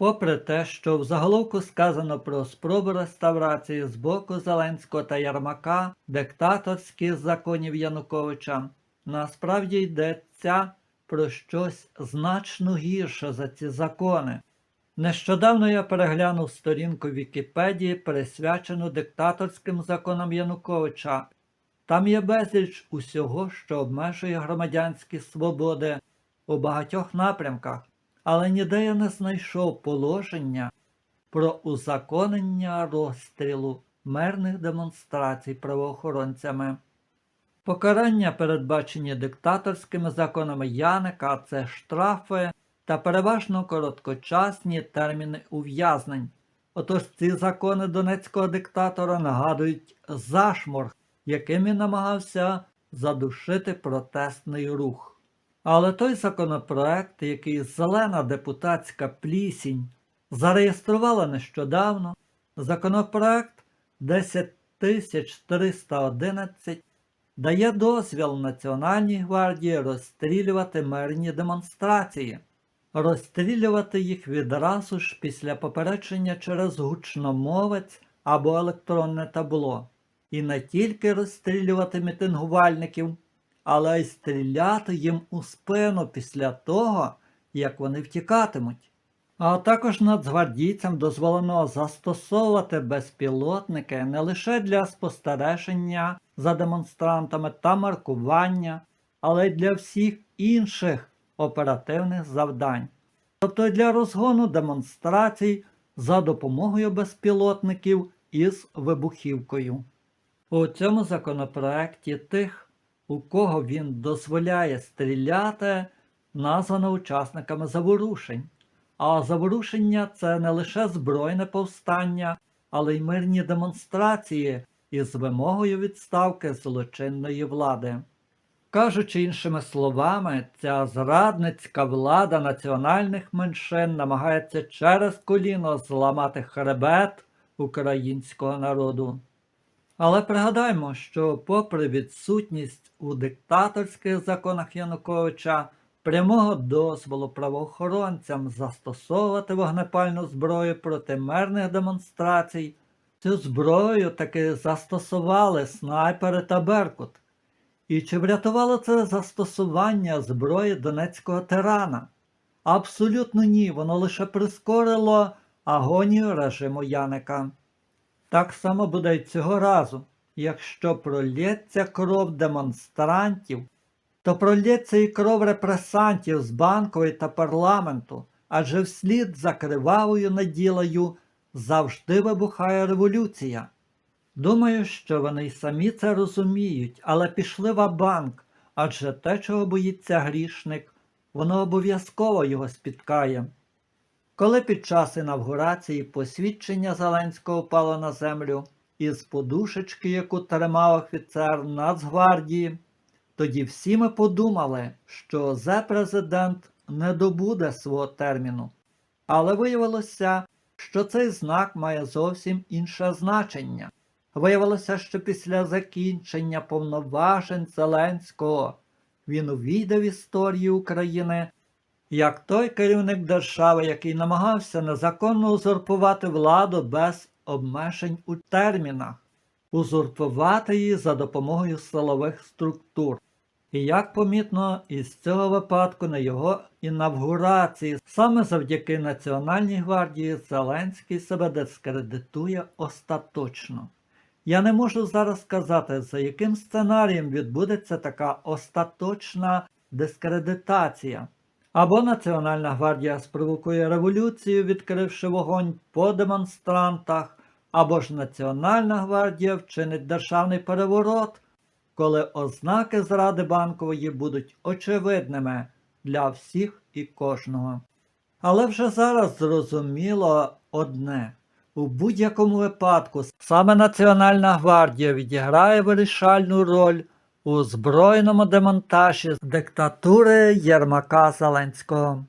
Попри те, що в заголовку сказано про спробу реставрації з боку Зеленського та Ярмака диктаторських законів Януковича, насправді йдеться про щось значно гірше за ці закони. Нещодавно я переглянув сторінку Вікіпедії, присвячену диктаторським законам Януковича. Там є безліч усього, що обмежує громадянські свободи у багатьох напрямках, але ніде я не знайшов положення про узаконення розстрілу мирних демонстрацій правоохоронцями. Покарання, передбачені диктаторськими законами Яника, це штрафи та переважно короткочасні терміни ув'язнень. Отож ці закони донецького диктатора нагадують зашморг, яким він намагався задушити протестний рух. Але той законопроект, який зелена депутатська плісінь зареєструвала нещодавно, законопроект 10311 дає дозвіл Національній гвардії розстрілювати мирні демонстрації, розстрілювати їх відразу ж після попередження через гучномовець або електронне табло. І не тільки розстрілювати мітингувальників, але й стріляти їм у спину після того, як вони втікатимуть. А також нацгвардійцям дозволено застосовувати безпілотники не лише для спостереження за демонстрантами та маркування, але й для всіх інших оперативних завдань, тобто для розгону демонстрацій за допомогою безпілотників із вибухівкою. У цьому законопроекті тих, у кого він дозволяє стріляти, названо учасниками заворушень. А заворушення це не лише збройне повстання, але й мирні демонстрації із вимогою відставки злочинної влади. Кажучи іншими словами, ця зрадницька влада національних меншин намагається через коліно зламати хребет українського народу. Але пригадаймо, що попри відсутність у диктаторських законах Януковича прямого дозволу правоохоронцям застосовувати вогнепальну зброю проти мирних демонстрацій, цю зброю таки застосували снайпери та Беркут. І чи врятувало це застосування зброї донецького тирана? Абсолютно ні, воно лише прискорило агонію режиму Яника. Так само буде й цього разу. Якщо пролється кров демонстрантів, то пролється і кров репресантів з банкової та парламенту, адже вслід за кривавою наділою завжди вибухає революція. Думаю, що вони й самі це розуміють, але пішли в банк, адже те, чого боїться грішник, воно обов'язково його спіткає. Коли під час інавгурації посвідчення Зеленського впало на землю із подушечки, яку тримав офіцер Нацгвардії, тоді всі ми подумали, що зе-президент не добуде свого терміну. Але виявилося, що цей знак має зовсім інше значення. Виявилося, що після закінчення повноважень Зеленського він увійде в історію України як той керівник держави, який намагався незаконно узурпувати владу без обмежень у термінах, узурпувати її за допомогою силових структур. І як помітно із цього випадку на його інавгурації, саме завдяки Національній гвардії Зеленський себе дискредитує остаточно. Я не можу зараз сказати, за яким сценарієм відбудеться така остаточна дискредитація. Або Національна гвардія спровокує революцію, відкривши вогонь по демонстрантах, або ж Національна гвардія вчинить державний переворот, коли ознаки зради банкової будуть очевидними для всіх і кожного. Але вже зараз зрозуміло одне. У будь-якому випадку саме Національна гвардія відіграє вирішальну роль у збройному демонтажі диктатури Єрмака Зеленського.